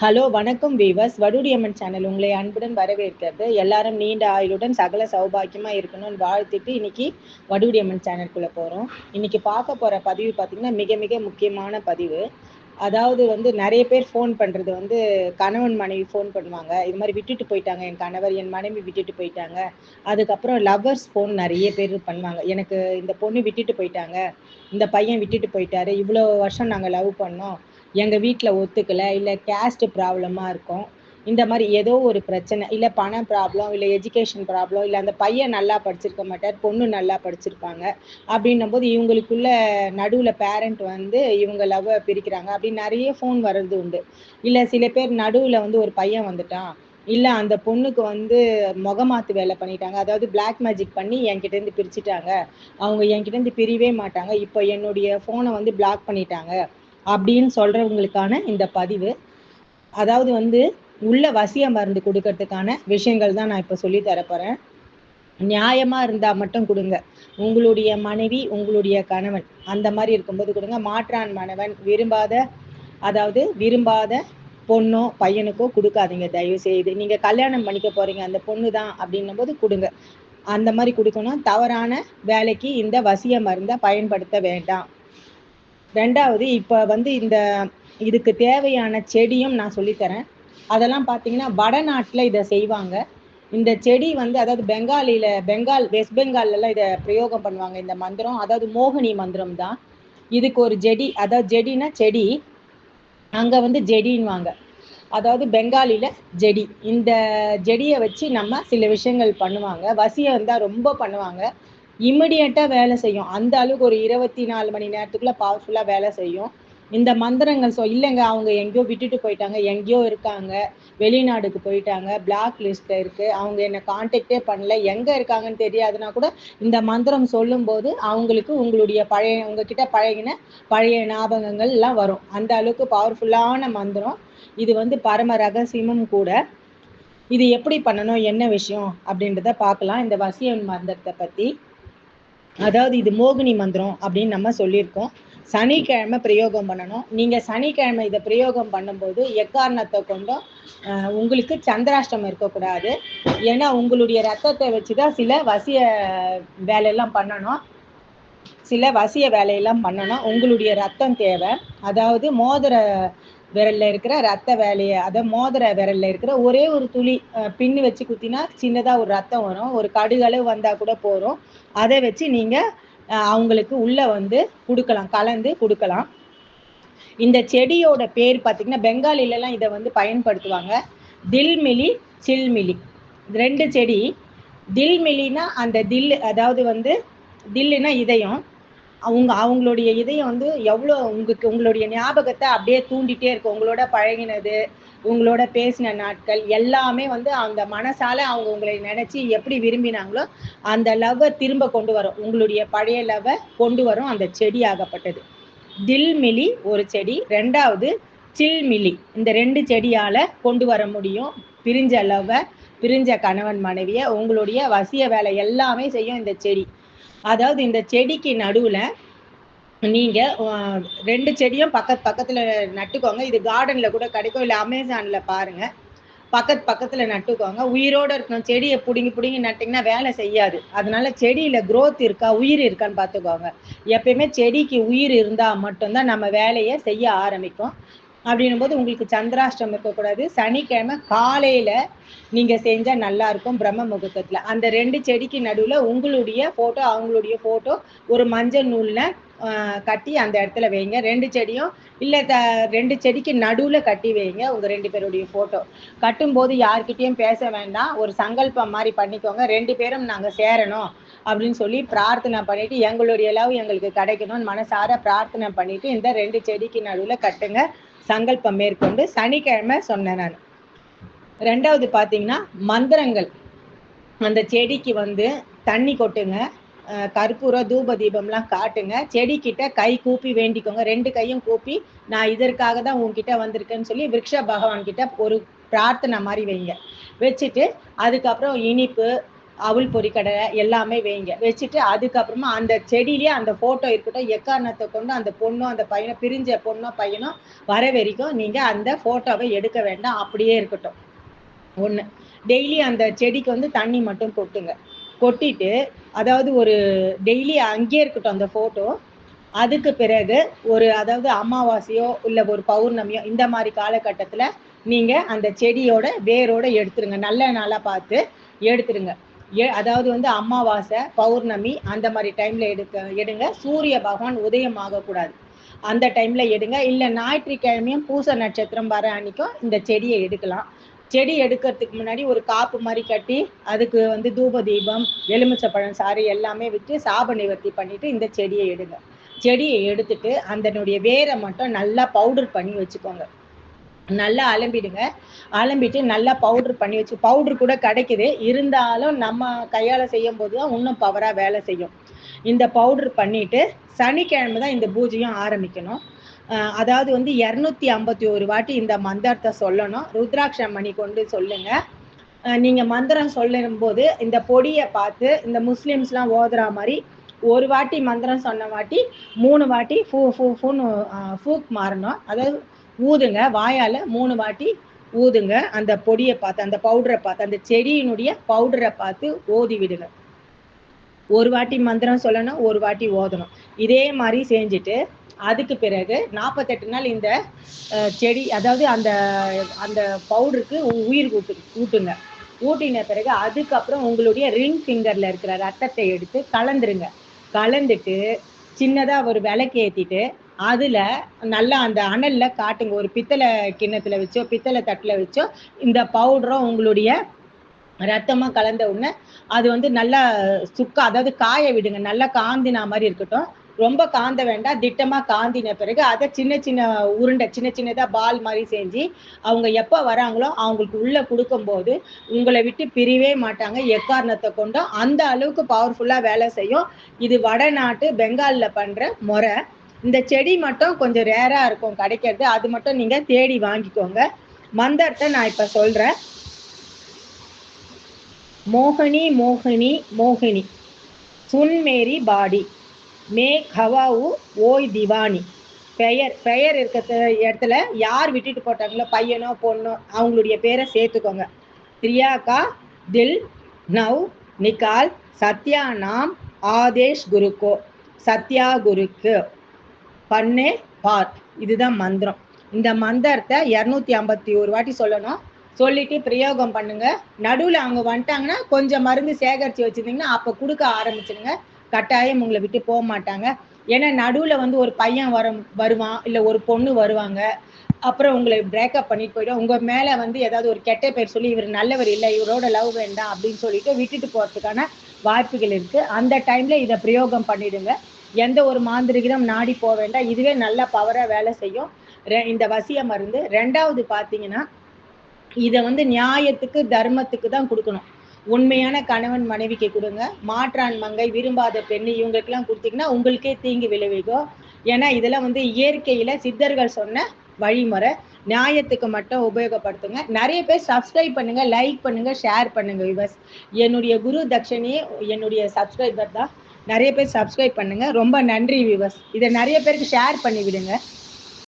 Hello வணக்கம் viewers. வடுடியம்மன் channel உங்களை அன்புடன் வரவேற்கிறது. எல்லாரும் நீண்ட ஆயுளுடன் சகல சௌபாக்கியமா இருக்கணும்னு வாழ்த்துட்டு இன்னைக்கு வடுடியம்மன் சேனலுக்குள்ள போறோம். இன்னைக்கு பார்க்க போற பதிவு பார்த்தீங்கன்னா மிக மிக முக்கியமான பதிவு. அதாவது வந்து நிறைய பேர் ஃபோன் பண்றது வந்து கணவன் மனைவி ஃபோன் பண்ணுவாங்க. இது மாதிரி விட்டுட்டு போயிட்டாங்க. என் கணவர் என் மனைவி விட்டுட்டு போயிட்டாங்க. அதுக்கப்புறம் லவ்வர்ஸ் ஃபோன் நிறைய பேர் பண்ணுவாங்க. எனக்கு இந்த பொண்ணு விட்டுட்டு போயிட்டாங்க. இந்த பையன் விட்டுட்டு போயிட்டாரு. இவ்வளோ வருஷம் நாங்கள் லவ் பண்ணோம். எங்கள் வீட்டில் ஒத்துக்கலை இல்லை கேஸ்ட் ப்ராப்ளமாக இருக்கும். இந்த மாதிரி ஏதோ ஒரு பிரச்சனை இல்லை பண ப்ராப்ளம் இல்லை எஜுகேஷன் ப்ராப்ளம் இல்லை அந்த பையன் நல்லா படிச்சிருக்க மாட்டார் பொண்ணு நல்லா படிச்சிருப்பாங்க அப்படின்னும் போது இவங்களுக்குள்ள நடுவில் பேரண்ட் வந்து இவங்க லவ் பிரிக்கிறாங்க அப்படின்னு நிறைய ஃபோன் வர்றது உண்டு. இல்லை சில பேர் நடுவில் வந்து ஒரு பையன் வந்துட்டான் இல்லை அந்த பொண்ணுக்கு வந்து முகமாத்து வேலை பண்ணிட்டாங்க அதாவது பிளாக் மேஜிக் பண்ணி என்கிட்டேருந்து பிரிச்சுட்டாங்க. அவங்க என்கிட்டேருந்து பிரியவே மாட்டாங்க. இப்போ என்னுடைய ஃபோனை வந்து பிளாக் பண்ணிட்டாங்க. அப்படின்னு சொல்றவங்களுக்கான இந்த பதிவு. அதாவது வந்து உள்ள வசிய மருந்து கொடுக்கறதுக்கான விஷயங்கள் தான் நான் இப்போ சொல்லி தரப்போறேன் நியாயமா இருந்தா மட்டும் கொடுங்க. உங்களுடைய மனைவி உங்களுடைய கணவன் அந்த மாதிரி இருக்கும்போது கொடுங்க. மாற்றான் மணவன் விரும்பாத அதாவது விரும்பாத பொண்ணோ பையனுக்கோ கொடுக்காதீங்க. தயவு செய்து. நீங்க கல்யாணம் பண்ணிக்க போறீங்க அந்த பொண்ணு தான் அப்படின்னும் போது கொடுங்க. அந்த மாதிரி கொடுக்கணும் தவறான வேலைக்கு இந்த வசிய மருந்தை பயன்படுத்த வேண்டாம். ரெண்டாவது இப்போ வந்து இந்த இதுக்கு தேவையான செடியும் நான் சொல்லித்தரேன். அதெல்லாம் பார்த்தீங்கன்னா வடநாட்டில் இதை செய்வாங்க. இந்த செடி வந்து அதாவது பெங்காலியில் பெங்கால் வெஸ்ட் பெங்கால்லலாம் இதை பிரயோகம் பண்ணுவாங்க இந்த மந்திரம். அதாவது மோகினி மந்திரம் தான். இதுக்கு ஒரு ஜெடி அதாவது ஜெடினா செடி. அங்கே வந்து ஜெடின்வாங்க அதாவது பெங்காலியில் ஜெடி இந்த ஜெடியை வச்சு நம்ம சில விஷயங்கள் பண்ணுவாங்க. வசியம் இருந்தால் ரொம்ப பண்ணுவாங்க. இம்மிடியட்டாக வேலை செய்யும். அந்த அளவுக்கு ஒரு இருபத்தி நாலு மணி நேரத்துக்குள்ள பவர்ஃபுல்லாக வேலை செய்யும். இந்த மந்திரங்கள் சொ இல்லைங்க அவங்க எங்கேயோ விட்டுட்டு போயிட்டாங்க எங்கேயோ இருக்காங்க வெளிநாடுக்கு போயிட்டாங்க பிளாக் லிஸ்ட்ல இருக்கு. அவங்க என்ன கான்டாக்டே பண்ணல. எங்க இருக்காங்கன்னு தெரியாதுன்னா கூட இந்த மந்திரம் சொல்லும்போது அவங்களுக்கு உங்களுடைய பழைய உங்ககிட்ட பழகின பழைய ஞாபகங்கள் எல்லாம் வரும். அந்த அளவுக்கு பவர்ஃபுல்லான மந்திரம். இது வந்து பரம ரகசியமும் கூட. இது எப்படி பண்ணணும் என்ன விஷயம் அப்படின்றத பார்க்கலாம். இந்த வசியம் மந்திரத்தை பத்தி. அதாவது இது மோகினி மந்திரம் அப்படின்னு நம்ம சொல்லியிருக்கோம். சனிக்கிழமை பிரயோகம் பண்ணணும். நீங்கள் சனிக்கிழமை இதை பிரயோகம் பண்ணும்போது எக்காரணத்தை கொண்டும் உங்களுக்கு சந்திராஷ்டம் இருக்கக்கூடாது. ஏன்னா உங்களுடைய ரத்தத்தை வச்சு தான் சில வசிய வேலையெல்லாம் பண்ணணும். சில வசிய வேலையெல்லாம் பண்ணணும். உங்களுடைய ரத்தம் தேவை. அதாவது மோதிர விரல்ல இருக்கிற ரத்த வேலையை அதை மோதிர விரல்ல இருக்கிற ஒரே ஒரு துளி பின்னு வச்சு குத்தினா சின்னதா ஒரு ரத்தம் வரும். ஒரு கடுகளவு வந்தா கூட போறோம் அதை வச்சு நீங்க அவங்களுக்கு உள்ள வந்து கொடுக்கலாம் கலந்து கொடுக்கலாம். இந்த செடியோட பேர் பார்த்தீங்கன்னா பெங்காலிலலாம் இதை வந்து பயன்படுத்துவாங்க. தில்மிலி சில்மிலி. ரெண்டு செடி. தில்மிலினா அந்த தில் அதாவது வந்து தில்லுனா இதயம். அவங்க அவங்களுடைய இதயம் வந்து எவ்வளோ உங்களுக்கு உங்களுடைய ஞாபகத்தை அப்படியே தூண்டிட்டே இருக்கும் உங்களோட பழகினது உங்களோட பேசின நாட்கள் எல்லாமே வந்து அந்த மனசால அவங்க உங்களை நினைச்சு எப்படி விரும்பினாங்களோ அந்த லவ்வை திரும்ப கொண்டு வரும். உங்களுடைய பழைய லவ்வை கொண்டு வரும். அந்த செடி ஆகப்பட்டது. தில்மிலி ஒரு செடி. ரெண்டாவது சில்மிலி. இந்த ரெண்டு செடியால கொண்டு வர முடியும். பிரிஞ்ச லவ்வை பிரிஞ்ச கணவன் மனைவிய உங்களுடைய வசிய வேலை எல்லாமே செய்யும் இந்த செடி. அதாவது இந்த செடிக்கு நடுவில் நீங்க ரெண்டு செடியும் பக்கத்து பக்கத்துல நட்டுக்கோங்க. இது கார்டன்ல கூட கிடைக்கும். இல்லை அமேசான்ல பாருங்க. பக்கத்து பக்கத்துல நட்டுக்கோங்க. உயிரோட இருக்கணும் செடியை பிடுங்கி பிடுங்கி நட்டிங்கன்னா வேலை செய்யாது. அதனால செடியில க்ரோத் இருக்கா உயிர் இருக்கான்னு பார்த்துக்கோங்க எப்பயுமே செடிக்கு உயிர் இருந்தா மட்டும்தான் நம்ம வேலையை செய்ய ஆரம்பிக்கும் அப்படின்னும் போது உங்களுக்கு சந்திராஷ்டம் இருக்கக்கூடாது. சனிக்கிழமை காலையில நீங்க செஞ்சா நல்லா இருக்கும் பிரம்ம முகூர்த்தத்துல. அந்த ரெண்டு செடிக்கு நடுவுல உங்களுடைய போட்டோ அவங்களுடைய போட்டோ ஒரு மஞ்சள் நூல்ல கட்டி அந்த இடத்துல வைங்க. ரெண்டு செடியும் இல்லை த ரெண்டு செடிக்கு நடுவில் கட்டி வைங்க உங்கள் ரெண்டு பேருடைய ஃபோட்டோ கட்டும்போது யார்கிட்டயும் பேச வேண்டாம். ஒரு சங்கல்பம் மாதிரி பண்ணிக்கோங்க. ரெண்டு பேரும் நாங்கள் சேரணும் அப்படின்னு சொல்லி பிரார்த்தனை பண்ணிட்டு எங்களுடைய லவ் எங்களுக்கு கிடைக்கணும்னு மனசார பிரார்த்தனை பண்ணிட்டு இந்த ரெண்டு செடிக்கு நடுவில் கட்டுங்க. சங்கல்பம் மேற்கொண்டு சனிக்கிழமை சொன்னேன் நான். ரெண்டாவது பார்த்தீங்கன்னா மந்திரங்கள். அந்த செடிக்கு வந்து தண்ணி கொட்டுங்க. கற்பூர தூப தீபம்லாம் காட்டுங்க. செடிக்கிட்ட கை கூப்பி வேண்டிக்கோங்க. ரெண்டு கையும் கூப்பி நான் இதற்காக தான் உங்ககிட்ட வந்திருக்கேன்னு சொல்லி விரக்ஷ பகவான் கிட்ட ஒரு பிரார்த்தனை மாதிரி வைங்க. வச்சுட்டு அதுக்கப்புறம் இனிப்பு அவுள் பொறிக்கடை எல்லாமே வைங்க. வச்சுட்டு அதுக்கப்புறமா அந்த செடியிலேயே அந்த ஃபோட்டோ இருக்கட்டும் எக்காரணத்தை கொண்டு அந்த பொண்ணும் அந்த பையனோ பிரிஞ்ச பொண்ணோ பையனோ வர வரைக்கும் நீங்கள் அந்த ஃபோட்டோவை எடுக்க வேண்டாம். அப்படியே இருக்கட்டும். ஒன்று டெய்லி அந்த செடிக்கு வந்து தண்ணி மட்டும் கொட்டுங்க. கொட்டிட்டு அதாவது ஒரு டெய்லி அங்கேயே இருக்கட்டும் அந்த ஃபோட்டோ அதுக்கு பிறகு ஒரு அதாவது அமாவாசையோ இல்லை ஒரு பௌர்ணமியோ இந்த மாதிரி காலகட்டத்தில் நீங்கள் அந்த செடியோட வேரோட எடுத்துருங்க. நல்ல நாளாக பார்த்து எடுத்துருங்க. அதாவது வந்து அமாவாசை பௌர்ணமி அந்த மாதிரி டைமில் எடுக்க எடுங்க. சூரிய பகவான் உதயம் ஆகக்கூடாது. அந்த டைமில் எடுங்க. இல்லை ஞாயிற்றுக்கிழமையும் பூச நட்சத்திரம் வர அன்னைக்கும் இந்த செடியை எடுக்கலாம். செடி எடுக்கிறதுக்கு முன்னாடி ஒரு காப்பு மாதிரி கட்டி அதுக்கு வந்து தூப தீபம் எலுமிச்சப்பழம் சாறு எல்லாமே விட்டு சாப நிவர்த்தி பண்ணிட்டு இந்த செடியை எடுங்க. செடியை எடுத்துட்டு அதனுடைய வேரை மட்டும் நல்லா பவுடர் பண்ணி வச்சுக்கோங்க. நல்லா அலம்பிடுங்க. அலம்பிட்டு நல்லா பவுடர் பண்ணி வச்சு பவுடர் கூட கிடைக்குது. இருந்தாலும் நம்ம கையால் செய்யும் போது தான் இன்னும் பவராக வேலை செய்யும். இந்த பவுடர் பண்ணிட்டு சனிக்கிழமை தான் இந்த பூஜையும் ஆரம்பிக்கணும். அதாவது வந்து இரநூத்தி ஐம்பத்தி ஒரு வாட்டி இந்த மந்திரத்தை சொல்லணும். ருத்ராட்ச மணி கொண்டு சொல்லுங்க. நீங்க மந்திரம் சொல்லும் போது இந்த பொடியை பார்த்து இந்த முஸ்லிம்ஸ்லாம் ஓதுற மாதிரி ஒரு வாட்டி மந்திரம் சொன்ன வாட்டி மூணு வாட்டி ஃபூ ஃபூ ஃபூன்னு ஃபூக் மாறணும். அதாவது ஊதுங்க. வாயால மூணு வாட்டி ஊதுங்க. அந்த பொடியை பார்த்து அந்த பவுடரை பார்த்து அந்த செடியினுடைய பவுடரை பார்த்து ஓதி விடுங்க. ஒரு வாட்டி மந்திரம் சொல்லணும் ஒரு வாட்டி ஓதணும். இதே மாதிரி செஞ்சுட்டு அதுக்கு பிறகு நாற்பத்தெட்டு நாள் இந்த செடி அதாவது அந்த அந்த பவுடருக்கு உயிர் ஊட்டு ஊட்டுங்க. ஊட்டின பிறகு அதுக்கப்புறம் உங்களுடைய ரிங் ஃபிங்கர்ல இருக்கிற ரத்தத்தை எடுத்து கலந்துருங்க. கலந்துட்டு சின்னதாக ஒரு விளக்கு ஏற்றிட்டு அதுல நல்லா அந்த அனல்ல காட்டுங்க. ஒரு பித்தளை கிண்ணத்துல வச்சோ பித்தளை தட்டுல வச்சோ இந்த பவுடரும் உங்களுடைய ரத்தமா கலந்த உடனே அது வந்து நல்லா சுக்கா அதாவது காய விடுங்க. நல்லா காந்தினா மாதிரி இருக்கட்டும். ரொம்ப காந்த வேண்டாம். திட்டமா காந்தின பிறகு அதை சின்ன சின்ன உருண்டை சின்ன சின்னதா பால் மாதிரி செஞ்சு அவங்க எப்போ வராங்களோ அவங்களுக்கு உள்ள கொடுக்கும்போது உங்களை விட்டு பிரிவே மாட்டாங்க. எக்காரணத்தை கொண்டும் அந்த அளவுக்கு பவர்ஃபுல்லா வேலை செய்யும். இது வடநாட்டு பெங்காலில் பண்ற முறை. இந்த செடி மட்டும் கொஞ்சம் ரேராக இருக்கும் கிடைக்கிறது. அது மட்டும் நீங்கள் தேடி வாங்கிக்கோங்க. மந்திரத்தை நான் இப்போ சொல்கிறேன் மோகினி மோகினி மோகினி. சுன்மேரி பாடி. மே கவாவு ஓய் திவானி. பெயர் பெயர் இருக்கிற இடத்துல யார் விட்டுட்டு போட்டாங்களோ பையனோ பொண்ணோ அவங்களுடைய பேரை சேர்த்துக்கோங்க. பிரியாக்கா தில் நவ் நிகால் சத்யா நாம் ஆதேஷ் குருக்கோ. சத்யா குருக்கு. பண்ணே பார். இதுதான் மந்திரம். இந்த மந்திரத்தை இரநூத்தி ஐம்பத்தி ஒரு வாட்டி சொல்லணும். சொல்லிட்டு பிரயோகம் பண்ணுங்க. நடுவில் அவங்க வந்துட்டாங்கன்னா கொஞ்சம் மருந்து சேகரித்து வச்சுருந்தீங்கன்னா அப்போ கொடுக்க ஆரம்பிச்சிடுங்க கட்டாயம் உங்களை விட்டு போக மாட்டாங்க. ஏன்னா நடுவில் வந்து ஒரு பையன் வர வருவான் இல்லை ஒரு பொண்ணு வருவாங்க. அப்புறம் உங்களை பிரேக்கப் பண்ணிட்டு போயிடும். உங்கள் மேலே வந்து ஏதாவது ஒரு கெட்ட பேர் சொல்லி இவர் நல்லவர் இல்லை இவரோட லவ் வேண்டாம் அப்படின்னு சொல்லிட்டு விட்டுட்டு போகிறதுக்கான வாய்ப்புகள் இருக்குது அந்த டைமில் இதை பிரயோகம் பண்ணிடுங்க. எந்த ஒரு மாந்திரிகிதம் நாடி போக வேண்டாம். இதுவே நல்ல பவரா வேலை செய்யும். இந்த வசிய மருந்து. ரெண்டாவது பாத்தீங்கன்னா இதை வந்து நியாயத்துக்கு தர்மத்துக்கு தான் கொடுக்கணும். உண்மையான கணவன் மனைவிக்கு கொடுங்க. மாற்றான் மங்கை விரும்பாத பெண் இவங்களுக்கெல்லாம் கொடுத்தீங்கன்னா உங்களுக்கே தீங்கு விளைவிக்கும். ஏன்னா இதெல்லாம் வந்து இயற்கையில சித்தர்கள் சொன்ன வழிமுறை. நியாயத்துக்கு மட்டும் உபயோகப்படுத்துங்க. நிறைய பேர் சப்ஸ்கிரைப் பண்ணுங்க லைக் பண்ணுங்க ஷேர் பண்ணுங்க விவஸ் என்னுடைய குரு தக்ஷனியே என்னுடைய சப்ஸ்கிரைபர் தான். நிறைய பேர் சப்ஸ்கிரைப் பண்ணுங்க. ரொம்ப நன்றி விவஸ் இதை நிறைய பேருக்கு ஷேர் பண்ணி விடுங்க